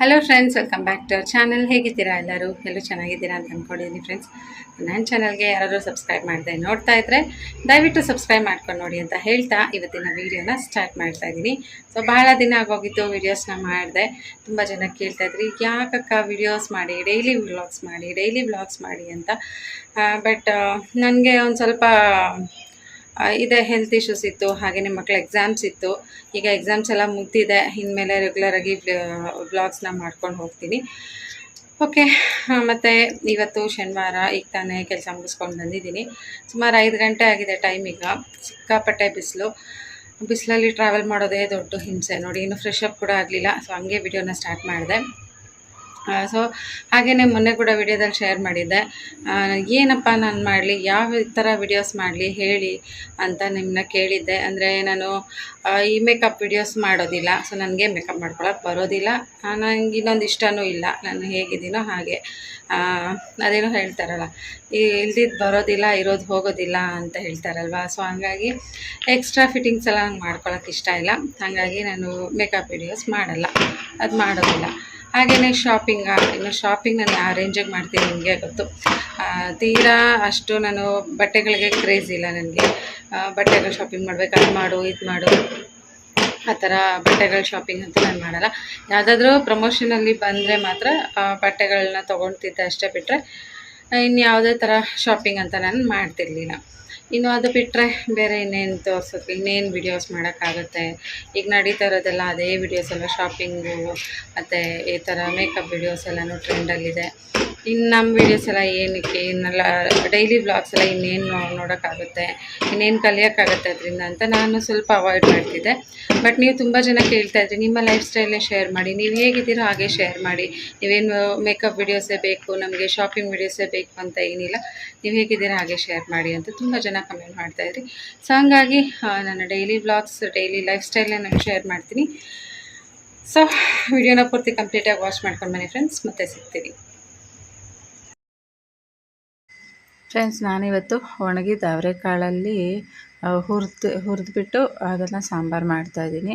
Hello friends welcome back to our channel ಹೇಗಿದ್ದೀರಾ ಎಲ್ಲರೂ? ಎಲ್ಲರೂ ಚೆನ್ನಾಗಿದ್ದೀರಾ ಅಂತ ಅಂದ್ಕೊಂಡಿದ್ದೀನಿ ಫ್ರೆಂಡ್ಸ್ ನನ್ನ ಚಾನಲ್ಗೆ ಯಾರಾದರೂ ಸಬ್ಸ್ಕ್ರೈಬ್ ಮಾಡಿದೆ ನೋಡ್ತಾ ಇದ್ದರೆ ದಯವಿಟ್ಟು ಸಬ್ಸ್ಕ್ರೈಬ್ ಮಾಡ್ಕೊಂಡು ನೋಡಿ ಅಂತ ಹೇಳ್ತಾ ಇವತ್ತಿನ ವೀಡಿಯೋನ ಸ್ಟಾರ್ಟ್ ಮಾಡ್ತಾ ಇದ್ದೀನಿ. ಸೊ ಬಹಳ ದಿನ ಆಗೋಗಿತ್ತು ವೀಡಿಯೋಸ್ನ ಮಾಡಿದೆ. ತುಂಬ ಜನ ಕೇಳ್ತಾ ಇದ್ರಿ, ಯಾಕಕ್ಕ ವೀಡಿಯೋಸ್ ಮಾಡಿ ಡೈಲಿ ವ್ಲಾಗ್ಸ್ ಮಾಡಿ ಡೈಲಿ ವ್ಲಾಗ್ಸ್ ಮಾಡಿ ಅಂತ. ಬಟ್ ನನಗೆ ಒಂದು ಸ್ವಲ್ಪ ಇದೆ ಹೆಲ್ತ್ ಇಶ್ಯೂಸ್ ಇತ್ತು ಹಾಗೆಯೇ ಮಕ್ಕಳ ಎಕ್ಸಾಮ್ಸ್ ಇತ್ತು. ಈಗ ಎಕ್ಸಾಮ್ಸ್ ಎಲ್ಲ ಮುಗ್ದಿದೆ, ಇನ್ಮೇಲೆ ರೆಗ್ಯುಲರಾಗಿ ಬ್ಲಾಗ್ಸ್ನ ಮಾಡ್ಕೊಂಡು ಹೋಗ್ತೀನಿ. ಓಕೆ ಮತ್ತು ಇವತ್ತು ಶನಿವಾರ, ಈಗ ತಾನೇ ಕೆಲಸ ಮುಗಿಸ್ಕೊಂಡು ಬಂದಿದ್ದೀನಿ. ಸುಮಾರು ಐದು ಗಂಟೆ ಆಗಿದೆ ಟೈಮ್ ಈಗ. ಸಿಕ್ಕಾಪಟ್ಟೆ ಬಿಸಿಲು. ಬಿಸಿಲಲ್ಲಿ ಟ್ರಾವೆಲ್ ಮಾಡೋದೇ ದೊಡ್ಡ ಹಿಂಸೆ. ನೋಡಿ, ಇನ್ನೂ ಫ್ರೆಶ್ ಅಪ್ ಕೂಡ ಆಗಲಿಲ್ಲ ಸೊ ಹಂಗೆ ವಿಡಿಯೋನ ಸ್ಟಾರ್ಟ್ ಮಾಡಿದೆ. ಸೊ ಹಾಗೆಯೇ ಮೊನ್ನೆ ಕೂಡ ವಿಡಿಯೋದಲ್ಲಿ ಶೇರ್ ಮಾಡಿದ್ದೆ. ಏನಪ್ಪ ನಾನು ಮಾಡಲಿ, ಯಾವ ಥರ ವಿಡಿಯೋಸ್ ಮಾಡಲಿ ಹೇಳಿ ಅಂತ ನಿಮ್ಮನ್ನ ಕೇಳಿದ್ದೆ. ಅಂದರೆ ನಾನು ಈ ಮೇಕಪ್ ವಿಡಿಯೋಸ್ ಮಾಡೋದಿಲ್ಲ. ಸೊ ನನಗೆ ಮೇಕಪ್ ಮಾಡ್ಕೊಳಕ್ಕೆ ಬರೋದಿಲ್ಲ. ನನಗೆ ಇನ್ನೊಂದು ಇಷ್ಟವೂ ಇಲ್ಲ. ನಾನು ಹೇಗಿದ್ದೀನೋ ಹಾಗೆ. ಅದೇನೋ ಹೇಳ್ತಾರಲ್ಲ, ಈ ಇಲ್ದಿದ್ದು ಬರೋದಿಲ್ಲ, ಇರೋದು ಹೋಗೋದಿಲ್ಲ ಅಂತ ಹೇಳ್ತಾರಲ್ವ. ಸೊ ಹಂಗಾಗಿ ಎಕ್ಸ್ಟ್ರಾ ಫಿಟ್ಟಿಂಗ್ಸ್ ಎಲ್ಲ ನಂಗೆ ಮಾಡ್ಕೊಳಕ್ಕೆ ಇಷ್ಟ ಇಲ್ಲ. ಹಾಗಾಗಿ ನಾನು ಮೇಕಪ್ ವಿಡಿಯೋಸ್ ಮಾಡಲ್ಲ. ಅದು ಮಾಡೋದಿಲ್ಲ. ಹಾಗೆಯೇ ಶಾಪಿಂಗ್ ಇನ್ನು ಶಾಪಿಂಗ್ ನಾನು ಯಾವ ರೇಂಜಾಗಿ ಮಾಡ್ತೀನಿ ನಿಮಗೆ ಗೊತ್ತು. ತೀರಾ ಅಷ್ಟು ನಾನು ಬಟ್ಟೆಗಳಿಗೆ ಕ್ರೇಜ್ ಇಲ್ಲ ನನಗೆ. ಬಟ್ಟೆಗಳು ಶಾಪಿಂಗ್ ಮಾಡಬೇಕು, ಅದು ಮಾಡು, ಇದು ಮಾಡು. ಆ ಥರ ಬಟ್ಟೆಗಳ ಶಾಪಿಂಗ್ ಅಂತ ನಾನು ಮಾಡಲ್ಲ. ಯಾವುದಾದ್ರೂ ಪ್ರಮೋಷನಲ್ಲಿ ಬಂದರೆ ಮಾತ್ರ ಬಟ್ಟೆಗಳನ್ನ ತೊಗೊಳ್ತಿದ್ದೆ ಅಷ್ಟೇ ಬಿಟ್ಟರೆ ಇನ್ಯಾವುದೇ ಥರ ಶಾಪಿಂಗ್ ಅಂತ ನಾನು ಮಾಡ್ತಿರ್ಲಿಲ್ಲ. ಇನ್ನು ಅದು ಬಿಟ್ಟರೆ ಬೇರೆ ಇನ್ನೇನು ತೋರ್ಸೋಕ್ಕೆ ಇನ್ನೇನು ವಿಡಿಯೋಸ್ ಮಾಡೋಕ್ಕಾಗುತ್ತೆ? ಈಗ ನಡೀತಾ ಇರೋದೆಲ್ಲ ಅದೇ ವಿಡಿಯೋಸ್ ಎಲ್ಲ ಶಾಪಿಂಗು ಮತ್ತು ಈ ಥರ ಮೇಕಪ್ ವಿಡಿಯೋಸ್ ಎಲ್ಲನೂ ಟ್ರೆಂಡಲ್ಲಿದೆ ಇನ್ನು ನಮ್ಮ ವೀಡಿಯೋಸ್ ಎಲ್ಲ ಏನಕ್ಕೆ, ಇನ್ನೆಲ್ಲ ಡೈಲಿ ಬ್ಲಾಗ್ಸ್ ಎಲ್ಲ ಇನ್ನೇನು ನೋಡೋಕ್ಕಾಗುತ್ತೆ, ಇನ್ನೇನು ಕಲಿಯೋಕ್ಕಾಗುತ್ತೆ ಅದರಿಂದ ಅಂತ ನಾನು ಸ್ವಲ್ಪ ಅವಾಯ್ಡ್ ಮಾಡ್ತಿದ್ದೆ. ಬಟ್ ನೀವು ತುಂಬ ಜನ ಕೇಳ್ತಾ ಇದ್ರಿ, ನಿಮ್ಮ ಲೈಫ್ ಸ್ಟೈಲೇ ಶೇರ್ ಮಾಡಿ, ನೀವು ಹೇಗಿದ್ದೀರೋ ಹಾಗೆ ಶೇರ್ ಮಾಡಿ. ನೀವೇನು ಮೇಕಪ್ ವಿಡಿಯೋಸೇ ಬೇಕು, ನಮಗೆ ಶಾಪಿಂಗ್ ವಿಡಿಯೋಸೇ ಬೇಕು ಅಂತ ಏನಿಲ್ಲ, ನೀವು ಹೇಗಿದ್ದೀರಾ ಹಾಗೆ ಶೇರ್ ಮಾಡಿ ಅಂತ ತುಂಬ ಜನ ಕಮೆಂಟ್ ಮಾಡ್ತಾಯಿದ್ರಿ ಸೊ ಹಂಗಾಗಿ ನನ್ನ ನಾನು ಡೈಲಿ ಬ್ಲಾಗ್ಸ್ ಡೈಲಿ ಲೈಫ್ ಸ್ಟೈಲ್ನ ನಾನು ಶೇರ್ ಮಾಡ್ತೀನಿ. ಸೊ ವಿಡಿಯೋನ ಪೂರ್ತಿ ಕಂಪ್ಲೀಟಾಗಿ ವಾಚ್ ಮಾಡ್ಕೊಂಡು ಬನ್ನಿ ಫ್ರೆಂಡ್ಸ್ ಮತ್ತೆ ಸಿಗ್ತೀನಿ. ಫ್ರೆಂಡ್ಸ್ ನಾನಿವತ್ತು ಒಣಗಿದ ಅವರೆಕಾಳಲ್ಲಿ ಹುರಿದು, ಹುರಿದ್ಬಿಟ್ಟು ಅದನ್ನು ಸಾಂಬಾರು ಮಾಡ್ತಾಯಿದ್ದೀನಿ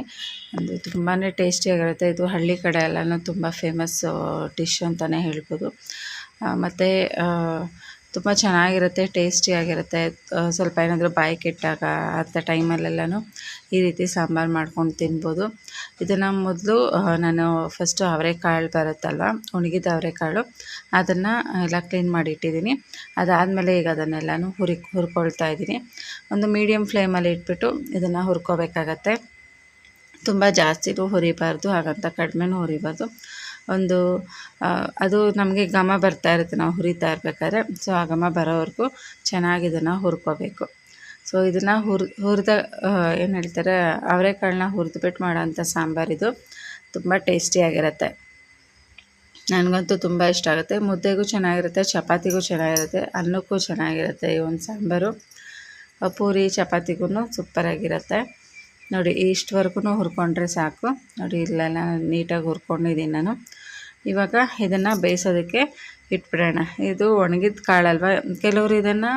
ಅದು ತುಂಬಾ ಟೇಸ್ಟಿಯಾಗಿರುತ್ತೆ ಇದು ಹಳ್ಳಿ ಕಡೆ ಎಲ್ಲನೂ ತುಂಬ ಫೇಮಸ್ಸು ಡಿಶ್ ಅಂತಲೇ ಹೇಳ್ಬೋದು. ಮತ್ತು ತುಂಬ ಚೆನ್ನಾಗಿರುತ್ತೆ ಟೇಸ್ಟಿಯಾಗಿರುತ್ತೆ ಸ್ವಲ್ಪ ಏನಾದರೂ ಬಾಯಿ ಕೆಟ್ಟಾಗ ಅಂಥ ಟೈಮಲ್ಲೆಲ್ಲನೂ ಈ ರೀತಿ ಸಾಂಬಾರು ಮಾಡ್ಕೊಂಡು ತಿನ್ಬೋದು. ಇದನ್ನು ಮೊದಲು ನಾನು ಫಸ್ಟು ಅವರೆಕಾಳು ಬರುತ್ತಲ್ವ ಒಣಗಿದ ಅವರೆಕಾಳು, ಅದನ್ನು ಎಲ್ಲ ಕ್ಲೀನ್ ಮಾಡಿ ಇಟ್ಟಿದ್ದೀನಿ ಅದಾದಮೇಲೆ ಈಗ ಅದನ್ನೆಲ್ಲನೂ ಹುರಿ, ಹುರ್ಕೊಳ್ತಾ ಇದ್ದೀನಿ. ಒಂದು ಮೀಡಿಯಮ್ ಫ್ಲೇಮಲ್ಲಿ ಇಟ್ಬಿಟ್ಟು ಇದನ್ನು ಹುರ್ಕೋಬೇಕಾಗತ್ತೆ. ತುಂಬ ಜಾಸ್ತಿನೂ ಹುರಿಬಾರ್ದು, ಹಾಗಂತ ಕಡಿಮೆನೂ ಹುರಿಬಾರ್ದು. ಒಂದು ಅದು ನಮಗೆ ಘಮ ಬರ್ತಾ ಇರುತ್ತೆ. ನಾವು ಹುರಿತಾ ಇರಬೇಕಾದ್ರೆ. ಸೊ, ಆ ಘಮ ಬರೋವರೆಗೂ ಚೆನ್ನಾಗಿ ಇದನ್ನು ಹುರ್ಕೋಬೇಕು. ಸೊ, ಇದನ್ನು ಹುರ್, ಹುರಿದ ಏನು ಹೇಳ್ತಾರೆ, ಅವರೆಕಾಳನ್ನ ಹುರಿದ್ಬಿಟ್ಟು ಮಾಡೋಂಥ ಸಾಂಬಾರಿದು ತುಂಬ ಟೇಸ್ಟಿಯಾಗಿರುತ್ತೆ ನನಗಂತೂ ತುಂಬ ಇಷ್ಟ ಆಗುತ್ತೆ. ಮುದ್ದೆಗೂ ಚೆನ್ನಾಗಿರುತ್ತೆ, ಚಪಾತಿಗೂ ಚೆನ್ನಾಗಿರುತ್ತೆ, ಅನ್ನಕ್ಕೂ ಚೆನ್ನಾಗಿರುತ್ತೆ ಈ ಒಂದು ಸಾಂಬಾರು. ಪೂರಿ ಚಪಾತಿಗೂ ಸೂಪರಾಗಿರುತ್ತೆ. ನೋಡಿ ಇಷ್ಟವರೆಗೂ ಹುರ್ಕೊಂಡ್ರೆ ಸಾಕು. ನೋಡಿ, ಇಲ್ಲೆಲ್ಲ ನೀಟಾಗಿ ಹುರ್ಕೊಂಡಿದ್ದೀನಿ ನಾನು. ಇವಾಗ ಇದನ್ನು ಬೇಯಿಸೋದಕ್ಕೆ ಇಟ್ಬಿಡೋಣ. ಇದು ಒಣಗಿದ ಕಾಳಲ್ವ? ಕೆಲವರು ಇದನ್ನು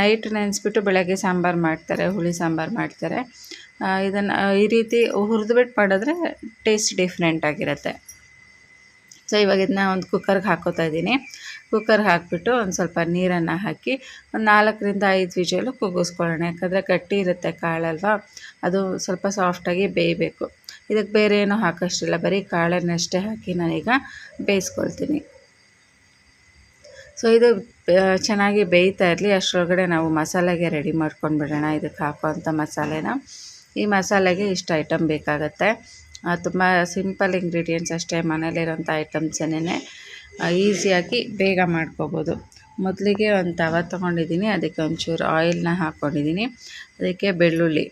ನೈಟ್ ನೆನೆಸ್ಬಿಟ್ಟು ಬೆಳಗ್ಗೆ ಸಾಂಬಾರು ಮಾಡ್ತಾರೆ, ಹುಳಿ ಸಾಂಬಾರು ಮಾಡ್ತಾರೆ. ಇದನ್ನು, ಈ ರೀತಿ ಹುರಿದ್ಬಿಟ್ಟು ಮಾಡಿದ್ರೆ ಟೇಸ್ಟ್ ಡಿಫ್ರೆಂಟ್ ಆಗಿರುತ್ತೆ. ಸೊ ಇವಾಗ ಇದನ್ನ ಒಂದು ಕುಕ್ಕರ್ಗೆ ಹಾಕೋತಾ ಇದ್ದೀನಿ ಕುಕ್ಕರ್ಗೆ ಹಾಕಿಬಿಟ್ಟು ಒಂದು ಸ್ವಲ್ಪ ನೀರನ್ನು ಹಾಕಿ ಒಂದು ನಾಲ್ಕರಿಂದ ಐದು ವಿಜಲು ಕುಗ್ಗಿಸ್ಕೊಳ್ಳೋಣ. ಯಾಕಂದರೆ ಗಟ್ಟಿ ಇರುತ್ತೆ ಕಾಳಲ್ವ? ಅದು ಸ್ವಲ್ಪ ಸಾಫ್ಟಾಗಿ ಬೇಯಬೇಕು. ಇದಕ್ಕೆ ಬೇರೆ ಏನೂ ಹಾಕೋಷ್ಟಿಲ್ಲ. ಬರೀ ಕಾಳನ್ನಷ್ಟೇ ಹಾಕಿ ನಾನೀಗ ಬೇಯಿಸ್ಕೊಳ್ತೀನಿ. ಸೊ ಇದು ಚೆನ್ನಾಗಿ ಬೇಯ್ತಾ ಇರಲಿ. ಅಷ್ಟರೊಳಗಡೆ ನಾವು ಮಸಾಲೆಗೆ ರೆಡಿ ಮಾಡ್ಕೊಂಡು ಬಿಡೋಣ ಇದಕ್ಕೆ ಹಾಕೋವಂಥ ಮಸಾಲೆನ. ಈ ಮಸಾಲೆಗೆ ಇಷ್ಟು ಐಟಮ್ ಬೇಕಾಗತ್ತೆ. ತುಂಬ ಸಿಂಪಲ್ ಇಂಗ್ರೀಡಿಯೆಂಟ್ಸ್ ಅಷ್ಟೇ ಮನೇಲಿರೋಂಥ ಐಟಮ್ಸನ್ನೇ ಈಸಿಯಾಗಿ ಬೇಗ ಮಾಡ್ಕೋಬೋದು. ಮೊದಲಿಗೆ ಒಂದು ತವ ತೊಗೊಂಡಿದ್ದೀನಿ, ಅದಕ್ಕೆ ಒಂಚೂರು ಆಯಿಲ್ನ ಹಾಕ್ಕೊಂಡಿದ್ದೀನಿ ಅದಕ್ಕೆ ಬೆಳ್ಳುಳ್ಳಿ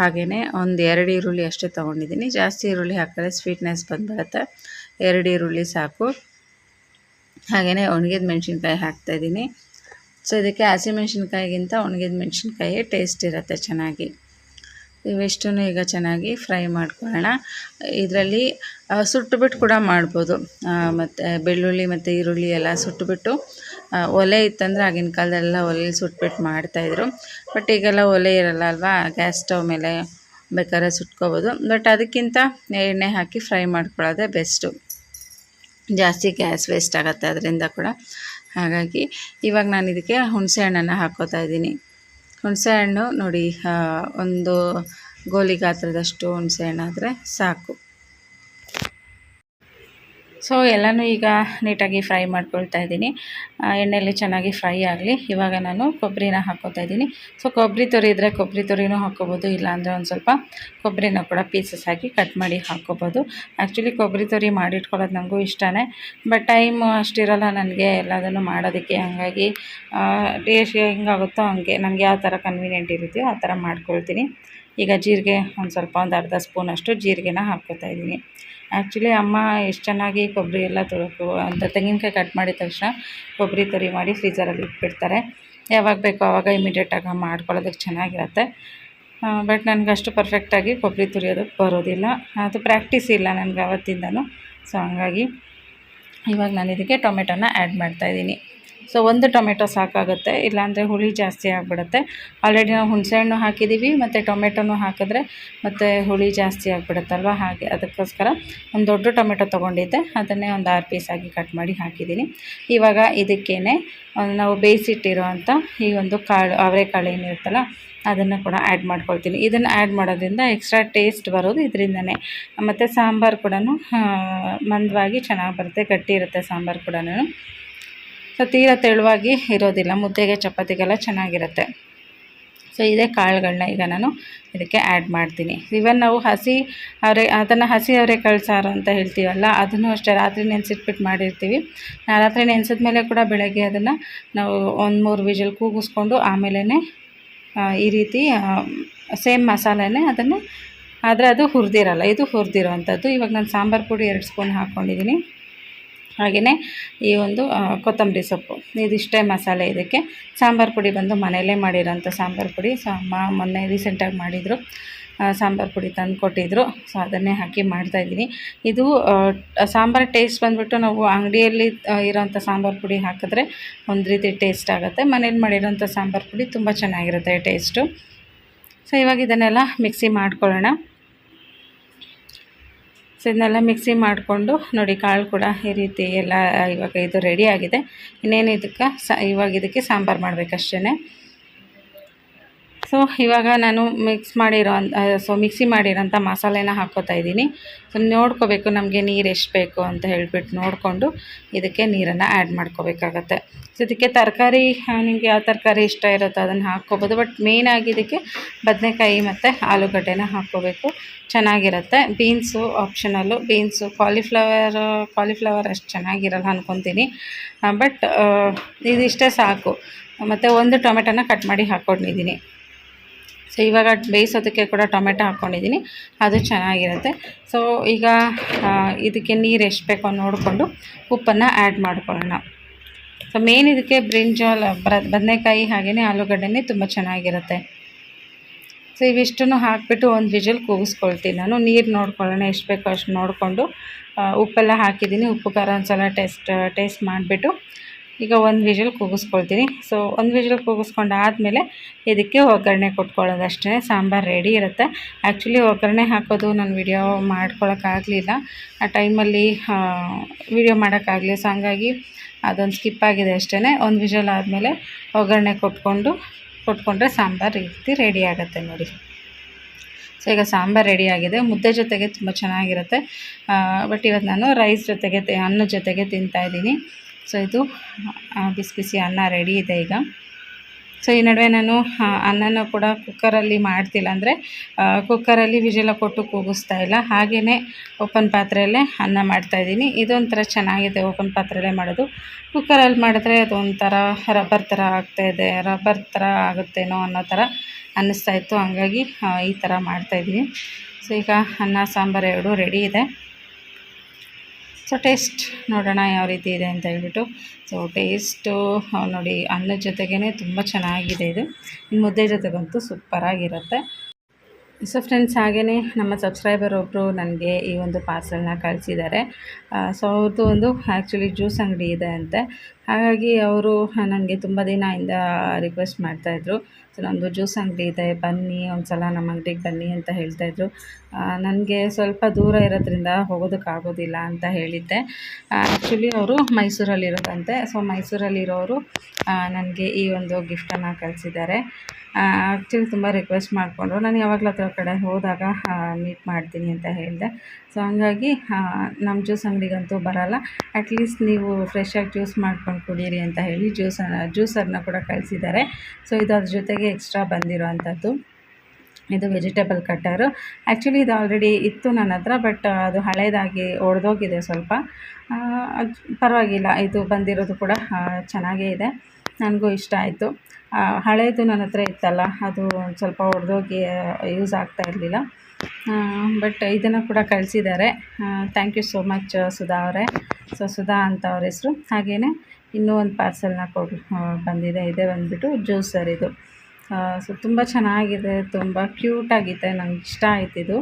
ಹಾಗೆಯೇ ಒಂದು ಎರಡು ಈರುಳ್ಳಿ ಅಷ್ಟೇ ತೊಗೊಂಡಿದ್ದೀನಿ. ಜಾಸ್ತಿ ಈರುಳ್ಳಿ ಹಾಕಿದ್ರೆ ಸ್ವೀಟ್ನೆಸ್ ಬಂದ್ಬಿಡುತ್ತೆ. ಎರಡು ಈರುಳ್ಳಿ ಸಾಕು. ಹಾಗೆಯೇ ಒಣಗಿದ ಮೆಣಸಿನ್ಕಾಯಿ ಹಾಕ್ತಾಯಿದ್ದೀನಿ ಸೊ ಇದಕ್ಕೆ ಹಸಿಮೆಣ್ಸಿನ್ಕಾಯಿಗಿಂತ ಒಣಗಿದ ಮೆಣಸಿನ್ಕಾಯಿ ಟೇಸ್ಟ್ ಇರುತ್ತೆ ಚೆನ್ನಾಗಿ. ಇವೆಷ್ಟನ್ನು ಈಗ ಚೆನ್ನಾಗಿ ಫ್ರೈ ಮಾಡ್ಕೊಳ್ಳೋಣ. ಇದರಲ್ಲಿ ಸುಟ್ಟುಬಿಟ್ಟು ಕೂಡ ಮಾಡ್ಬೋದು. ಮತ್ತು ಬೆಳ್ಳುಳ್ಳಿ ಮತ್ತು ಈರುಳ್ಳಿ ಎಲ್ಲ ಸುಟ್ಟುಬಿಟ್ಟು ಒಲೆ ಇತ್ತಂದರೆ ಆಗಿನ ಕಾಲದಲ್ಲೆಲ್ಲ ಒಲೆಯಲ್ಲಿ ಸುಟ್ಬಿಟ್ಟು ಮಾಡ್ತಾಯಿದ್ರು ಬಟ್ ಈಗೆಲ್ಲ ಒಲೆ ಇರಲ್ಲ ಅಲ್ವಾ? ಗ್ಯಾಸ್ ಸ್ಟವ್ ಮೇಲೆ ಬೇಕಾದ್ರೆ ಸುಟ್ಕೋಬೋದು. ಬಟ್ ಅದಕ್ಕಿಂತ ಎಣ್ಣೆ ಹಾಕಿ ಫ್ರೈ ಮಾಡ್ಕೊಳ್ಳೋದೇ ಬೆಸ್ಟು. ಜಾಸ್ತಿ ಗ್ಯಾಸ್ ವೇಸ್ಟ್ ಆಗುತ್ತೆ ಅದರಿಂದ ಕೂಡ. ಹಾಗಾಗಿ ಇವಾಗ ನಾನು ಇದಕ್ಕೆ ಹುಣಸೆ ಹಣ್ಣನ್ನು ಹಾಕ್ಕೋತಾ ಇದ್ದೀನಿ. ಹುಣಸೆ ಹಣ್ಣು ನೋಡಿ ಒಂದು ಗೋಲಿ ಗಾತ್ರದಷ್ಟು ಹುಣಸೆ ಹಣ್ಣಾದರೆ ಸಾಕು. ಸೊ ಎಲ್ಲನೂ ಈಗ ನೀಟಾಗಿ ಫ್ರೈ ಮಾಡ್ಕೊಳ್ತಾ ಇದ್ದೀನಿ. ಎಣ್ಣೆಯಲ್ಲಿ ಚೆನ್ನಾಗಿ ಫ್ರೈ ಆಗಲಿ. ಇವಾಗ ನಾನು ಕೊಬ್ಬರಿನ ಹಾಕ್ಕೋತಾ ಇದ್ದೀನಿ. ಸೊ ಕೊಬ್ಬರಿ ತುರಿ ಇದ್ದರೆ ಕೊಬ್ಬರಿ ತುರಿನೂ ಹಾಕ್ಕೋಬೋದು ಇಲ್ಲಾಂದರೆ ಒಂದು ಸ್ವಲ್ಪ ಕೊಬ್ಬರಿನ ಕೂಡ ಪೀಸಸ್ ಆಗಿ ಕಟ್ ಮಾಡಿ ಹಾಕ್ಕೋಬೋದು. ಆ್ಯಕ್ಚುಲಿ ಕೊಬ್ಬರಿ ತುರಿ ಮಾಡಿಟ್ಕೊಳ್ಳೋದು ನನಗೂ ಇಷ್ಟನೇ. ಬಟ್ ಟೈಮ್ ಅಷ್ಟಿರಲ್ಲ ನನಗೆ ಎಲ್ಲದನ್ನು ಮಾಡೋದಕ್ಕೆ. ಹಾಗಾಗಿ ಟೇಸ್ಟ್ ಹೆಂಗಾಗುತ್ತೋ ಹಂಗೆ. ನನಗೆ ಯಾವ ಥರ ಕನ್ವೀನಿಯೆಂಟ್ ಇರುತ್ತೆಯೋ ಆ ಥರ ಮಾಡ್ಕೊಳ್ತೀನಿ. ಈಗ ಜೀರಿಗೆ ಒಂದು ಸ್ವಲ್ಪ ಒಂದು ಅರ್ಧ ಸ್ಪೂನಷ್ಟು ಜೀರಿಗೆನ ಹಾಕ್ಕೋತಾ ಇದ್ದೀನಿ. ಆ್ಯಕ್ಚುಲಿ ಅಮ್ಮ ಎಷ್ಟು ಚೆನ್ನಾಗಿ ಕೊಬ್ಬರಿ ಎಲ್ಲ ತೊಳಕು ಅಂತ ತೆಂಗಿನಕಾಯಿ ಕಟ್ ಮಾಡಿದ ತಕ್ಷಣ ಕೊಬ್ಬರಿ ತುರಿ ಮಾಡಿ ಫ್ರೀಜರಲ್ಲಿ ಇಟ್ಬಿಡ್ತಾರೆ. ಯಾವಾಗ ಬೇಕೋ ಆವಾಗ ಇಮಿಡಿಯೇಟಾಗಿ ಮಾಡ್ಕೊಳ್ಳೋದಕ್ಕೆ ಚೆನ್ನಾಗಿರುತ್ತೆ. ಬಟ್ ನನಗೆ ಅಷ್ಟು ಪರ್ಫೆಕ್ಟಾಗಿ ಕೊಬ್ಬರಿ ತುರಿಯೋದಕ್ಕೆ ಬರೋದಿಲ್ಲ. ಅದು ಪ್ರಾಕ್ಟೀಸ್ ಇಲ್ಲ ನನಗೆ ಅವತ್ತಿಂದನೂ. ಸೊ ಹಂಗಾಗಿ ಇವಾಗ ನಾನು ಇದಕ್ಕೆ ಟೊಮೆಟೊನ ಆ್ಯಡ್ ಮಾಡ್ತಾಯಿದ್ದೀನಿ ಸೊ ಒಂದು ಟೊಮೆಟೊ ಸಾಕಾಗುತ್ತೆ, ಇಲ್ಲಾಂದರೆ ಹುಳಿ ಜಾಸ್ತಿ ಆಗಿಬಿಡುತ್ತೆ. ಆಲ್ರೆಡಿ ನಾವು ಹುಣಸೆಹಣ್ಣು ಹಾಕಿದ್ದೀವಿ ಮತ್ತು ಟೊಮೆಟೊನೂ ಹಾಕಿದ್ರೆ ಮತ್ತು ಹುಳಿ ಜಾಸ್ತಿ ಆಗಿಬಿಡುತ್ತಲ್ವ? ಹಾಗೆ ಅದಕ್ಕೋಸ್ಕರ ಒಂದು ದೊಡ್ಡ ಟೊಮೆಟೊ ತೊಗೊಂಡಿದ್ದೆ, ಅದನ್ನೇ ಒಂದು ಆರು ಪೀಸಾಗಿ ಕಟ್ ಮಾಡಿ ಹಾಕಿದ್ದೀನಿ ಇವಾಗ ಇದಕ್ಕೇ ನಾವು ಬೇಯಿಸಿಟ್ಟಿರೋ ಅಂಥ ಈ ಒಂದು ಕಾಳು, ಅವರೆಕಾಳು ಏನಿರುತ್ತಲ್ಲ, ಅದನ್ನು ಕೂಡ ಆ್ಯಡ್ ಮಾಡ್ಕೊಳ್ತೀನಿ. ಇದನ್ನು ಆ್ಯಡ್ ಮಾಡೋದ್ರಿಂದ ಎಕ್ಸ್ಟ್ರಾ ಟೇಸ್ಟ್ ಬರೋದು ಇದರಿಂದನೇ. ಮತ್ತು ಸಾಂಬಾರು ಕೂಡ ಮಂದವಾಗಿ ಚೆನ್ನಾಗಿ ಬರುತ್ತೆ, ಗಟ್ಟಿ ಇರುತ್ತೆ ಸಾಂಬಾರು ಕೂಡ ಸೊ ತೀರಾ ತೆಳುವಾಗಿ ಇರೋದಿಲ್ಲ, ಮುದ್ದೆಗೆ ಚಪಾತಿಗೆಲ್ಲ ಚೆನ್ನಾಗಿರುತ್ತೆ. ಸೊ ಇದೇ ಕಾಳುಗಳನ್ನ ಈಗ ನಾನು ಇದಕ್ಕೆ ಆ್ಯಡ್ ಮಾಡ್ತೀನಿ. ಇವನ್ ನಾವು ಹಸಿ ಅವರೆ, ಅದನ್ನು ಹಸಿ ಅವರೆಕಾಳು ಸಾರು ಅಂತ ಹೇಳ್ತೀವಲ್ಲ, ಅದನ್ನು ಅಷ್ಟೇ ರಾತ್ರಿ ನೆನೆಸಿಟ್ಬಿಟ್ಟು ಮಾಡಿರ್ತೀವಿ. ರಾತ್ರಿ ನೆನೆಸಿದ ಮೇಲೆ ಕೂಡ ಬೆಳಗ್ಗೆ ಅದನ್ನು ನಾವು ಒಂದು ಮೂರು ವಿಜಲ್ ಕೂಗಿಸ್ಕೊಂಡು ಆಮೇಲೆ ಈ ರೀತಿ ಸೇಮ್ ಮಸಾಲೆನೇ ಅದನ್ನು, ಆದರೆ ಅದು ಹುರಿದಿರಲ್ಲ, ಇದು ಹುರಿದಿರೋ ಅಂಥದ್ದು ಇವಾಗ ನಾನು ಸಾಂಬಾರು ಪುಡಿ ಎರಡು ಸ್ಪೂನ್ ಹಾಕ್ಕೊಂಡಿದ್ದೀನಿ ಹಾಗೆಯೇ ಈ ಒಂದು ಕೊತ್ತಂಬರಿ ಸೊಪ್ಪು. ಇದಿಷ್ಟೇ ಮಸಾಲೆ ಇದಕ್ಕೆ. ಸಾಂಬಾರು ಪುಡಿ ಬಂದು ಮನೆಯಲ್ಲೇ ಮಾಡಿರೋಂಥ ಸಾಂಬಾರು ಪುಡಿ. ಸೊ ಮಾ ಮೊನ್ನೆ ರೀಸೆಂಟಾಗಿ ಮಾಡಿದರು. ಸಾಂಬಾರು ಪುಡಿ ತಂದು ಕೊಟ್ಟಿದ್ದರು ಸೊ, ಅದನ್ನೇ ಹಾಕಿ ಮಾಡ್ತಾಯಿದ್ದೀನಿ ಇದು ಸಾಂಬಾರು ಟೇಸ್ಟ್ ಬಂದುಬಿಟ್ಟು ನಾವು ಅಂಗಡಿಯಲ್ಲಿ ಇರೋಂಥ ಸಾಂಬಾರು ಪುಡಿ ಹಾಕಿದ್ರೆ ಒಂದು ರೀತಿ ಟೇಸ್ಟ್ ಆಗುತ್ತೆ. ಮನೇಲಿ ಮಾಡಿರೋಂಥ ಸಾಂಬಾರು ಪುಡಿ ತುಂಬ ಚೆನ್ನಾಗಿರುತ್ತೆ ಟೇಸ್ಟು. ಸೊ, ಇವಾಗ ಇದನ್ನೆಲ್ಲ ಮಿಕ್ಸಿ ಮಾಡ್ಕೊಳ್ಳೋಣ. ಸೊ ಇದನ್ನೆಲ್ಲ ಮಿಕ್ಸಿ ಮಾಡಿಕೊಂಡು ನೋಡಿ ಕಾಳು ಕೂಡ ಈ ರೀತಿ ಎಲ್ಲ ಇವಾಗ ಇದು ರೆಡಿ ಆಗಿದೆ. ಇನ್ನೇನು ಇದಕ್ಕೆ ಸ ಇವಾಗ ಇದಕ್ಕೆ ಸಾಂಬಾರು ಮಾಡಬೇಕಷ್ಟೇ ಸೊ ಇವಾಗ ನಾನು ಮಿಕ್ಸ್ ಮಾಡಿರೋ ಸೊ ಮಿಕ್ಸಿ ಮಾಡಿರೋಂಥ ಮಸಾಲೆನ ಹಾಕ್ಕೋತಾ ಇದ್ದೀನಿ. ಸೊ ನೋಡ್ಕೋಬೇಕು ನಮಗೆ ನೀರು ಎಷ್ಟು ಬೇಕು ಅಂತ ಹೇಳಿಬಿಟ್ಟು ನೋಡಿಕೊಂಡು ಇದಕ್ಕೆ ನೀರನ್ನು ಆ್ಯಡ್ ಮಾಡ್ಕೋಬೇಕಾಗತ್ತೆ. ಸೊ ಇದಕ್ಕೆ ತರಕಾರಿ ನಿಮಗೆ ಯಾವ ತರಕಾರಿ ಇಷ್ಟ ಇರುತ್ತೋ ಅದನ್ನು ಹಾಕ್ಕೋಬೋದು. ಬಟ್ ಮೇಯ್ನಾಗಿ ಇದಕ್ಕೆ ಬದನೆಕಾಯಿ ಮತ್ತು ಆಲೂಗಡ್ಡೆನ ಹಾಕ್ಕೋಬೇಕು. ಚೆನ್ನಾಗಿರುತ್ತೆ. Beans optional beans cauliflower cauliflower ಅಷ್ಟು ಚೆನ್ನಾಗಿರಲ್ಲ ಅಂದ್ಕೊತೀನಿ ಬಟ್ ಇದಿಷ್ಟೇ ಸಾಕು. ಮತ್ತು ಒಂದು ಟೊಮೆಟೊನ ಕಟ್ ಮಾಡಿ ಹಾಕ್ಕೊಂಡಿದ್ದೀನಿ. ಸೊ ಇವಾಗ ಬೇಯಿಸೋದಕ್ಕೆ ಕೂಡ ಟೊಮೆಟೊ ಹಾಕ್ಕೊಂಡಿದ್ದೀನಿ. ಅದು ಚೆನ್ನಾಗಿರುತ್ತೆ. ಸೊ ಈಗ ಇದಕ್ಕೆ ನೀರು ಎಷ್ಟು ಬೇಕೋ ನೋಡಿಕೊಂಡು ಉಪ್ಪನ್ನು ಆ್ಯಡ್ ಮಾಡ್ಕೊಳ್ಳೋಣ. ಸೊ ಮೇನ್ ಇದಕ್ಕೆ ಬ್ರಿಂಜಾಲ್, ಬ್ರ, ಬದನೆಕಾಯಿ ಹಾಗೆಯೇ ಆಲೂಗಡ್ಡೆನೇ ತುಂಬ ಚೆನ್ನಾಗಿರುತ್ತೆ. ಸೊ ಇವಿಷ್ಟನ್ನು ಹಾಕಿಬಿಟ್ಟು ಒಂದು ವಿಜಲ್ ಕೂಗಿಸ್ಕೊಳ್ತೀನಿ ನಾನು. ನೀರು ನೋಡ್ಕೊಳ್ಳೋಣ ಎಷ್ಟು ಬೇಕೋ ಅಷ್ಟು ನೋಡಿಕೊಂಡು ಉಪ್ಪೆಲ್ಲ ಹಾಕಿದ್ದೀನಿ. ಉಪ್ಪು, ಖಾರ ಒಂದು ಸಲ ಟೇಸ್ಟ್ ಟೇಸ್ಟ್ ಮಾಡಿಬಿಟ್ಟು ಈಗ ಒಂದು ವಿಷಲ್ ಕೂಗಿಸ್ಕೊಳ್ತೀನಿ. ಸೊ ಒಂದು ವಿಷಲ್ ಕೂಗಿಸ್ಕೊಂಡು ಆದಮೇಲೆ ಇದಕ್ಕೆ ಒಗ್ಗರಣೆ ಕೊಟ್ಕೊಳ್ಳೋದು ಅಷ್ಟೇ ಸಾಂಬಾರು ರೆಡಿ ಇರುತ್ತೆ. ಆ್ಯಕ್ಚುಲಿ ಒಗ್ಗರಣೆ ಹಾಕೋದು ನಾನು ವಿಡಿಯೋ ಮಾಡ್ಕೊಳೋಕ್ಕಾಗಲಿಲ್ಲ. ಆ ಟೈಮಲ್ಲಿ ವಿಡಿಯೋ ಮಾಡೋಕ್ಕಾಗಲಿಲ್ಲ. ಸೊ ಹಂಗಾಗಿ ಅದೊಂದು ಸ್ಕಿಪ್ ಆಗಿದೆ ಅಷ್ಟೇ ಒಂದು ವಿಷಲ್ ಆದಮೇಲೆ ಒಗ್ಗರಣೆ ಕೊಟ್ಕೊಂಡು, ಕೊಟ್ಕೊಂಡ್ರೆ ಸಾಂಬಾರು ರೀತಿ ರೆಡಿ ಆಗುತ್ತೆ ನೋಡಿ. ಸೊ ಈಗ ಸಾಂಬಾರು ರೆಡಿ ಆಗಿದೆ. ಮುದ್ದೆ ಜೊತೆಗೆ ತುಂಬ ಚೆನ್ನಾಗಿರುತ್ತೆ. ಬಟ್ ಇವತ್ತು ನಾನು ರೈಸ್ ಜೊತೆಗೆ ಅನ್ನದ ಜೊತೆಗೆ ತಿಂತಾಯಿದ್ದೀನಿ ಸೊ ಇದು ಬಿಸಿ ಬಿಸಿ ಅನ್ನ ರೆಡಿ ಇದೆ ಈಗ. ಸೊ ಈ ನಡುವೆ ನಾನು ಅನ್ನನ ಕೂಡ ಕುಕ್ಕರಲ್ಲಿ ಮಾಡ್ತಿಲ್ಲ ಅಂದರೆ ಕುಕ್ಕರಲ್ಲಿ ವಿಜಲ ಕೊಟ್ಟು ಕೂಗಿಸ್ತಾ ಇಲ್ಲ. ಹಾಗೆಯೇ ಓಪನ್ ಪಾತ್ರೆಯಲ್ಲೇ ಅನ್ನ ಮಾಡ್ತಾಯಿದ್ದೀನಿ ಇದೊಂಥರ ಚೆನ್ನಾಗಿದೆ ಓಪನ್ ಪಾತ್ರೆಯಲ್ಲೇ ಮಾಡೋದು. ಕುಕ್ಕರಲ್ಲಿ ಮಾಡಿದ್ರೆ ಅದೊಂಥರ ರಬ್ಬರ್ ಥರ ಆಗ್ತಾಯಿದೆ ರಬ್ಬರ್ ಥರ ಆಗುತ್ತೇನೋ ಅನ್ನೋ ಥರ ಅನ್ನಿಸ್ತಾ ಇತ್ತು. ಹಾಗಾಗಿ ಈ ಥರ ಮಾಡ್ತಾಯಿದ್ದೀನಿ ಸೊ ಈಗ ಅನ್ನ, ಸಾಂಬಾರು ಎರಡೂ ರೆಡಿ ಇದೆ. ಸೊ ಟೇಸ್ಟ್ ನೋಡೋಣ ಯಾವ ರೀತಿ ಇದೆ ಅಂತ ಹೇಳ್ಬಿಟ್ಟು. ಸೊ ಟೇಸ್ಟು ನೋಡಿ ಅನ್ನದ ಜೊತೆಗೇ ತುಂಬ ಚೆನ್ನಾಗಿದೆ ಇದು. ಮುದ್ದೆ ಜೊತೆಗಂತೂ ಸೂಪರಾಗಿರುತ್ತೆ ಸೊ ಫ್ರೆಂಡ್ಸ್ ಹಾಗೆಯೇ ನಮ್ಮ ಸಬ್ಸ್ಕ್ರೈಬರ್ ಒಬ್ಬರು ನನಗೆ ಈ ಒಂದು ಪಾರ್ಸಲ್ನ ಕಳಿಸಿದ್ದಾರೆ ಸೊ ಅವ್ರದ್ದು ಒಂದು ಆ್ಯಕ್ಚುಲಿ ಜ್ಯೂಸ್ ಅಂಗಡಿ ಇದೆ ಅಂತೆ. ಹಾಗಾಗಿ, ಅವರು ನನಗೆ ತುಂಬ ದಿನದಿಂದ ರಿಕ್ವೆಸ್ಟ್ ಮಾಡ್ತಾಯಿದ್ರು ಸೊ ನಂದು ಜ್ಯೂಸ್ ಅಂಗಡಿ ಇದೆ, ಬನ್ನಿ ಒಂದು ಸಲ ನಮ್ಮ ಅಂಗಡಿಗೆ ಬನ್ನಿ ಅಂತ ಹೇಳ್ತಾಯಿದ್ರು ನನಗೆ ಸ್ವಲ್ಪ ದೂರ ಇರೋದ್ರಿಂದ ಹೋಗೋದಕ್ಕಾಗೋದಿಲ್ಲ ಅಂತ ಹೇಳಿದ್ದೆ. ಆ್ಯಕ್ಚುಲಿ ಅವರು ಮೈಸೂರಲ್ಲಿರೋದಂತೆ ಸೊ ಮೈಸೂರಲ್ಲಿರೋರು ನನಗೆ ಈ ಒಂದು ಗಿಫ್ಟನ್ನು ಕಳಿಸಿದ್ದಾರೆ. ಆ್ಯಕ್ಚುಲಿ ತುಂಬ ರಿಕ್ವೆಸ್ಟ್ ಮಾಡಿಕೊಂಡ್ರು. ನಾನು ಯಾವಾಗಲೂ ಹತ್ರ ಕಡೆ ಹೋದಾಗ ಮೀಟ್ ಮಾಡ್ತೀನಿ ಅಂತ ಹೇಳಿದೆ. ಸೊ ಹಂಗಾಗಿ ನಮ್ಮ ಜ್ಯೂಸ್ ಅಂಗಡಿಗಂತೂ ಬರೋಲ್ಲ. ಅಟ್ಲೀಸ್ಟ್ ನೀವು ಫ್ರೆಶ್ಶಾಗಿ ಜ್ಯೂಸ್ ಮಾಡ್ಕೊಂಡು ಕುಡೀರಿ ಅಂತ ಹೇಳಿ ಜ್ಯೂಸ್ ಜ್ಯೂಸರನ್ನ ಕೂಡ ಕಳಿಸಿದ್ದಾರೆ. ಸೊ ಇದು ಅದ್ರ ಜೊತೆಗೆ ಎಕ್ಸ್ಟ್ರಾ ಬಂದಿರೋ ಅಂಥದ್ದು ಇದು ವೆಜಿಟೇಬಲ್ ಕಟ್ಟರು ಆ್ಯಕ್ಚುಲಿ ಇದು ಆಲ್ರೆಡಿ ಇತ್ತು ನನ್ನ ಹತ್ರ ಬಟ್ ಅದು ಹಳೇದಾಗಿ ಒಡೆದೋಗಿದೆ ಸ್ವಲ್ಪ. ಪರವಾಗಿಲ್ಲ, ಇದು ಬಂದಿರೋದು ಕೂಡ ಚೆನ್ನಾಗೇ ಇದೆ. ನನಗೂ ಇಷ್ಟ ಆಯಿತು. ಹಳೇದು ನನ್ನ ಹತ್ರ ಇತ್ತಲ್ಲ, ಅದು ಸ್ವಲ್ಪ ಒಡೆದೋಗಿ ಯೂಸ್ ಆಗ್ತಾ ಇರಲಿಲ್ಲ. ಬಟ್ ಇದನ್ನು ಕೂಡ ಕಳಿಸಿದ್ದಾರೆ. Thank you so much Sudha ಅವರೇ. ಸೊ ಸುಧಾ ಅಂತ ಅವ್ರ ಹೆಸರು. ಹಾಗೆಯೇ ಇನ್ನೂ ಒಂದು ಪಾರ್ಸೆಲ್ನ ಕೊಡು ಬಂದಿದೆ. ಇದೆ ಬಂದುಬಿಟ್ಟು ಜ್ಯೂಸರ್ ಇದು. ಸೊ ತುಂಬ ಚೆನ್ನಾಗಿದೆ, ತುಂಬ ಕ್ಯೂಟಾಗಿದೆ ನಂಗೆ ಇಷ್ಟ ಆಯ್ತು ಇದು.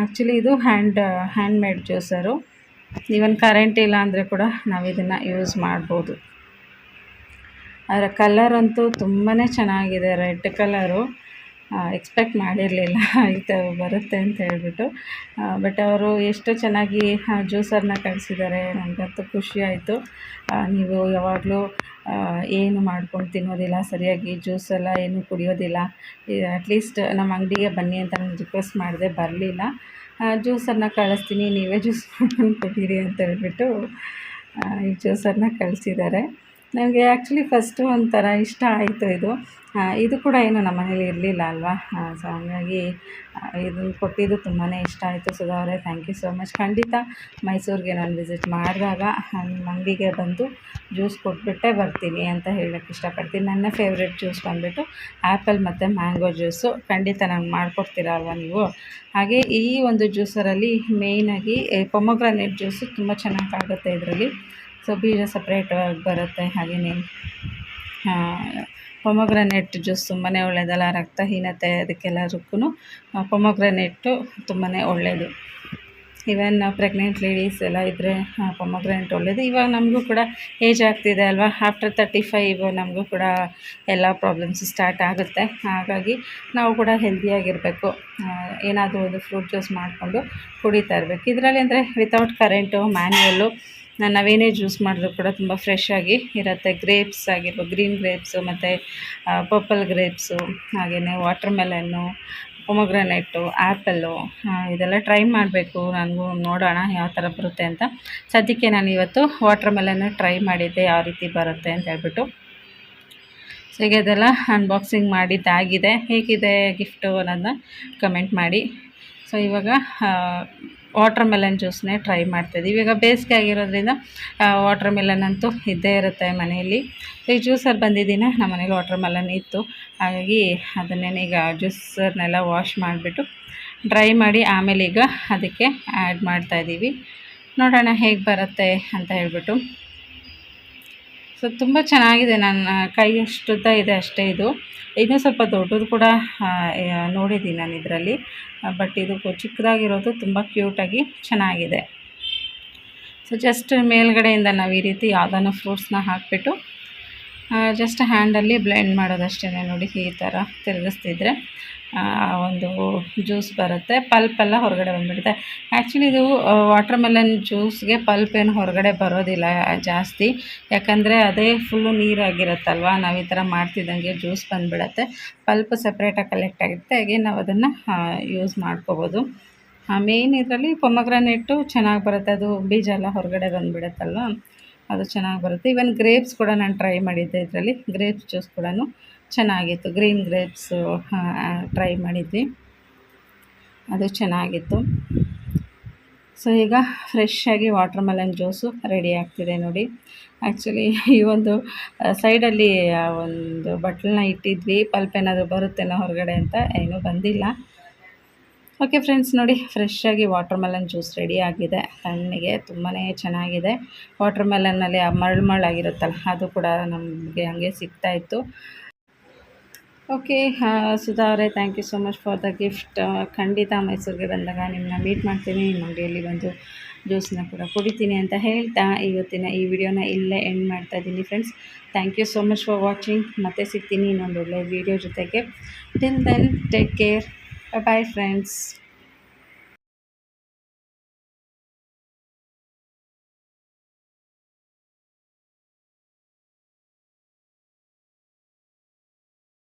ಆ್ಯಕ್ಚುಲಿ ಇದು hand hand made juicer even current ಇಲ್ಲ ಅಂದರೆ ಕೂಡ ನಾವು ಇದನ್ನು ಯೂಸ್ ಮಾಡ್ಬೋದು. ಅದರ ಕಲರ್ ಅಂತೂ ತುಂಬಾ ಚೆನ್ನಾಗಿದೆ ರೆಡ್ ಕಲರು ಎಕ್ಸ್ಪೆಕ್ಟ್ ಮಾಡಿರಲಿಲ್ಲ ಇದು ಬರುತ್ತೆ ಅಂತ ಹೇಳ್ಬಿಟ್ಟು. ಬಟ್ ಅವರು ಎಷ್ಟು ಚೆನ್ನಾಗಿ ಜ್ಯೂಸರ್ನ ಕಳಿಸಿದ್ದಾರೆ ನನಗಂತೂ ಖುಷಿ ಆಯಿತು. ನೀವು ಯಾವಾಗಲೂ ಏನು ಮಾಡ್ಕೊಂಡು ತಿನ್ನೋದಿಲ್ಲ, ಸರಿಯಾಗಿ ಜ್ಯೂಸೆಲ್ಲ ಏನು ಕುಡಿಯೋದಿಲ್ಲ. ಅಟ್ಲೀಸ್ಟ್ ನಮ್ಮ ಅಂಗಡಿಗೆ ಬನ್ನಿ ಅಂತ ನಾನು ರಿಕ್ವೆಸ್ಟ್ ಮಾಡಿದೆ ಬರಲಿಲ್ಲ. ಜ್ಯೂಸನ್ನು ಕಳಿಸ್ತೀನಿ, ನೀವೇ ಜ್ಯೂಸ್ ಮಾಡ್ಕೊಂಡು ಕುಡೀರಿ ಅಂತ ಹೇಳ್ಬಿಟ್ಟು ಈ ಜ್ಯೂಸನ್ನು ಕಳಿಸಿದ್ದಾರೆ ನನಗೆ ಆ್ಯಕ್ಚುಲಿ ಫಸ್ಟು ಒಂಥರ ಇಷ್ಟ ಆಯಿತು ಇದು. ಇದು ಕೂಡ ಏನು ನಮ್ಮ ಮನೇಲಿ ಇರಲಿಲ್ಲ ಅಲ್ವಾ? ಸೊ ಹಂಗಾಗಿ ಇದು ಕೊಟ್ಟಿದ್ದು ತುಂಬಾ ಇಷ್ಟ ಆಯಿತು ಸುಧಾ ಅವರೇ. ಥ್ಯಾಂಕ್ ಯು ಸೋ ಮಚ್ ಖಂಡಿತ ಮೈಸೂರಿಗೆ ನಾನು ವಿಸಿಟ್ ಮಾಡಿದಾಗ ನಿಮ್ಮ ಅಂಗಡಿಗೆ ಬಂದು ಜ್ಯೂಸ್ ಕೊಟ್ಬಿಟ್ಟೆ ಬರ್ತೀನಿ ಅಂತ ಹೇಳೋಕ್ಕೆ ಇಷ್ಟಪಡ್ತೀನಿ. ನನ್ನ ಫೇವ್ರೆಟ್ ಜ್ಯೂಸ್ ಬಂದುಬಿಟ್ಟು ಆ್ಯಪಲ್ ಮತ್ತು ಮ್ಯಾಂಗೋ ಜ್ಯೂಸು ಖಂಡಿತ ನಂಗೆ ಮಾಡಿಕೊಡ್ತೀರ ಅಲ್ವಾ ನೀವು? ಹಾಗೆ ಈ ಒಂದು ಜ್ಯೂಸರಲ್ಲಿ ಮೇಯ್ನಾಗಿ ಪೊಮೊಗ್ರಾನೇಟ್ ಜ್ಯೂಸು ತುಂಬ ಚೆನ್ನಾಗಾಗುತ್ತೆ ಇದರಲ್ಲಿ. ಸೊ ಬೀಜ ಸಪ್ರೇಟಾಗಿ ಬರುತ್ತೆ ಹಾಗೆಯೇ ಪೊಮೊಗ್ರನೆಟ್ ಜ್ಯೂಸ್ ತುಂಬಾ ಒಳ್ಳೆಯದಲ್ಲ ರಕ್ತಹೀನತೆ ಅದಕ್ಕೆಲ್ಲದಕ್ಕೂ ಪೊಮೊಗ್ರನೇಟು ತುಂಬಾ ಒಳ್ಳೆಯದು ಇವನ್ ಪ್ರೆಗ್ನೆಂಟ್ ಲೇಡೀಸ್ ಎಲ್ಲ ಇದ್ದರೆ ಪೊಮೊಗ್ರೆನೆಟ್ ಒಳ್ಳೆಯದು ಇವಾಗ ನಮಗೂ ಕೂಡ ಏಜ್ ಆಗ್ತಿದೆ ಅಲ್ವಾ? ಆಫ್ಟರ್ ತರ್ಟಿ ಫೈವ್ ನಮಗೂ ಕೂಡ ಎಲ್ಲ ಪ್ರಾಬ್ಲಮ್ಸ್ ಸ್ಟಾರ್ಟ್ ಆಗುತ್ತೆ. ಹಾಗಾಗಿ ನಾವು ಕೂಡ ಹೆಲ್ದಿಯಾಗಿರಬೇಕು ಏನಾದರೂ ಒಂದು ಫ್ರೂಟ್ ಜ್ಯೂಸ್ ಮಾಡಿಕೊಂಡು ಕುಡಿತಾ ಇರಬೇಕು. ಇದರಲ್ಲಿ ಅಂದರೆ ವಿತೌಟ್ ಕರೆಂಟು ಮ್ಯಾನ್ಯಲ್ಲು ನಾವೇನೇ ಜ್ಯೂಸ್ ಮಾಡಿದ್ರು ಕೂಡ ತುಂಬ ಫ್ರೆಶ್ ಆಗಿ ಇರುತ್ತೆ. ಗ್ರೇಪ್ಸ್ ಆಗಿರ್ಬೋದು ಗ್ರೀನ್ ಗ್ರೇಪ್ಸು ಮತ್ತು ಪರ್ಪಲ್ ಗ್ರೇಪ್ಸು ಹಾಗೆಯೇ ವಾಟರ್ ಮೆಲನ್ನು ಆ್ಯಪಲ್ಲು ಇದೆಲ್ಲ ಟ್ರೈ ಮಾಡಬೇಕು. ನನಗೂ ನೋಡೋಣ ಯಾವ ಥರ ಬರುತ್ತೆ ಅಂತ. ಸದ್ಯಕ್ಕೆ ನಾನು ಇವತ್ತು ವಾಟರ್ ಮೆಲನ್ನು ಟ್ರೈ ಮಾಡಿದ್ದೆ, ಯಾವ ರೀತಿ ಬರುತ್ತೆ ಅಂತ ಹೇಳ್ಬಿಟ್ಟು. ಸೊ ಈಗ ಇದೆಲ್ಲ ಅನ್ಬಾಕ್ಸಿಂಗ್ ಮಾಡಿದ್ದಾಗಿದೆ. ಹೇಗಿದೆ ಗಿಫ್ಟು ಅನ್ನೋದನ್ನ ಕಮೆಂಟ್ ಮಾಡಿ. ಸೊ ಇವಾಗ ವಾಟರ್ ಮೆಲನ್ ಜ್ಯೂಸ್ನೇ ಟ್ರೈ ಮಾಡ್ತಾಯಿದ್ದೀವಿ ಇವಾಗ ಬೇಸಿಗೆ ಆಗಿರೋದ್ರಿಂದ ವಾಟರ್ ಮೆಲನ್ ಅಂತೂ ಇದ್ದೇ ಇರುತ್ತೆ ಮನೆಯಲ್ಲಿ. ಈ ಜ್ಯೂಸರ್ ಬಂದಿದ್ದೀನಿ ನಮ್ಮ ಮನೇಲಿ ವಾಟರ್ ಮೆಲನ್ ಇತ್ತು. ಹಾಗಾಗಿ ಅದನ್ನೇನೀಗ ಜ್ಯೂಸರ್ನೆಲ್ಲ ವಾಶ್ ಮಾಡಿಬಿಟ್ಟು ಡ್ರೈ ಮಾಡಿ ಆಮೇಲೆ ಈಗ ಅದಕ್ಕೆ ಆ್ಯಡ್ ಮಾಡ್ತಾಯಿದ್ದೀವಿ ನೋಡೋಣ ಹೇಗೆ ಬರುತ್ತೆ ಅಂತ ಹೇಳ್ಬಿಟ್ಟು. ಸೊ ತುಂಬ ಚೆನ್ನಾಗಿದೆ. ನನ್ನ ಕೈ ಅಷ್ಟುದ್ದ ಇದೆ ಅಷ್ಟೇ ಇದು. ಇನ್ನೂ ಸ್ವಲ್ಪ ದೊಡ್ಡದು ಕೂಡ ನೋಡಿದ್ದೀನಿ ನಾನು ಇದರಲ್ಲಿ. ಬಟ್ ಇದು ಚಿಕ್ಕದಾಗಿರೋದು ತುಂಬ ಕ್ಯೂಟಾಗಿ ಚೆನ್ನಾಗಿದೆ. ಸೊ ಜಸ್ಟ್ ಮೇಲ್ಗಡೆಯಿಂದ ನಾವು ಈ ರೀತಿ ಯಾವುದನ್ನು ಫ್ರೂಟ್ಸ್ನ ಹಾಕಿಬಿಟ್ಟು ಜಸ್ಟ್ ಹ್ಯಾಂಡಲ್ಲಿ ಬ್ಲೆಂಡ್ ಮಾಡೋದಷ್ಟೇ ನೋಡಿ ಈ ಥರ ತಿರುಗಿಸ್ತಿದ್ರೆ. ಒಂದು ಜ್ಯೂಸ್ ಬರುತ್ತೆ. ಪಲ್ಪೆಲ್ಲ ಹೊರಗಡೆ ಬಂದುಬಿಡುತ್ತೆ. ಆ್ಯಕ್ಚುಲಿ ಇದು ವಾಟರ್ ಮೆಲನ್ ಜ್ಯೂಸ್ಗೆ ಪಲ್ಪ್ ಏನು ಹೊರಗಡೆ ಬರೋದಿಲ್ಲ ಜಾಸ್ತಿ. ಯಾಕಂದರೆ ಅದೇ ಫುಲ್ಲು ನೀರಾಗಿರುತ್ತಲ್ವ? ನಾವು ಈ ಥರ ಮಾಡ್ತಿದ್ದಂಗೆ ಜ್ಯೂಸ್ ಬಂದುಬಿಡತ್ತೆ. ಪಲ್ಪ್ ಸಪ್ರೇಟಾಗಿ ಕಲೆಕ್ಟ್ ಆಗಿರುತ್ತೆ. ಹಾಗೆ ನಾವು ಅದನ್ನು ಯೂಸ್ ಮಾಡ್ಕೋಬೋದು. ಮೇಯ್ನ್ ಇದರಲ್ಲಿ ಪೊಮಗ್ರಾನೆಟ್ಟು ಚೆನ್ನಾಗಿ ಬರುತ್ತೆ. ಅದು ಬೀಜ ಎಲ್ಲ ಹೊರಗಡೆ ಬಂದುಬಿಡುತ್ತಲ್ವ? ಅದು ಚೆನ್ನಾಗಿ ಬರುತ್ತೆ. ಈವನ್ ಗ್ರೇಪ್ಸ್ ಕೂಡ ನಾನು ಟ್ರೈ ಮಾಡಿದ್ದೆ ಇದರಲ್ಲಿ. ಗ್ರೇಪ್ಸ್ ಜ್ಯೂಸ್ ಕೂಡ ಚೆನ್ನಾಗಿತ್ತು. ಗ್ರೀನ್ ಗ್ರೇಪ್ಸು ಟ್ರೈ ಮಾಡಿದ್ವಿ. ಅದು ಚೆನ್ನಾಗಿತ್ತು. ಸೊ, ಈಗ ಫ್ರೆಶ್ಶಾಗಿ ವಾಟರ್ ಮೆಲನ್ ಜ್ಯೂಸು ರೆಡಿ ಆಗ್ತಿದೆ ನೋಡಿ. ಆ್ಯಕ್ಚುಲಿ ಈ ಒಂದು ಸೈಡಲ್ಲಿ ಒಂದು ಬಟ್ಲನ್ನ ಇಟ್ಟಿದ್ವಿ. ಪಲ್ಪ್ ಏನಾದರೂ ಬರುತ್ತೇನೋ ಹೊರಗಡೆ ಅಂತ ಏನೂ ಬಂದಿಲ್ಲ. ಓಕೆ ಫ್ರೆಂಡ್ಸ್, ನೋಡಿ ಫ್ರೆಶ್ಶಾಗಿ ವಾಟರ್ ಮೆಲನ್ ಜ್ಯೂಸ್ ರೆಡಿ ಆಗಿದೆ. ತಣ್ಣಗೆ ತುಂಬಾ ಚೆನ್ನಾಗಿದೆ. ವಾಟರ್ ಮೆಲನ್ನಲ್ಲಿ ಆ ಮರಳು ಮರಳಾಗಿರುತ್ತಲ್ಲ, ಅದು ಕೂಡ ನಮಗೆ ಹಾಗೆ ಸಿಗ್ತಾಯಿತ್ತು ಓಕೆ ಸುಧಾ ಅವರೇ thank you so much for the gift ಖಂಡಿತ ಮೈಸೂರಿಗೆ ಬಂದಾಗ ನಿಮ್ಮನ್ನ ಮೀಟ್ ಮಾಡ್ತೀನಿ, ನಿಮ್ಮ ಅಂಗಡಿಯಲ್ಲಿ ಬಂದು ಜ್ಯೂಸನ್ನ ಕೂಡ ಕುಡಿತೀನಿ ಅಂತ ಹೇಳ್ತಾ ಇವತ್ತಿನ ಈ ವಿಡಿಯೋನ ಇಲ್ಲೇ ಎಂಡ್ ಮಾಡ್ತಾ ಇದ್ದೀನಿ friends thank you so much for watching ಮತ್ತೆ ಸಿಗ್ತೀನಿ ಇನ್ನೊಂದು ಒಳ್ಳೆಯ ವಿಡಿಯೋ ಜೊತೆಗೆ. Till then take care bye friends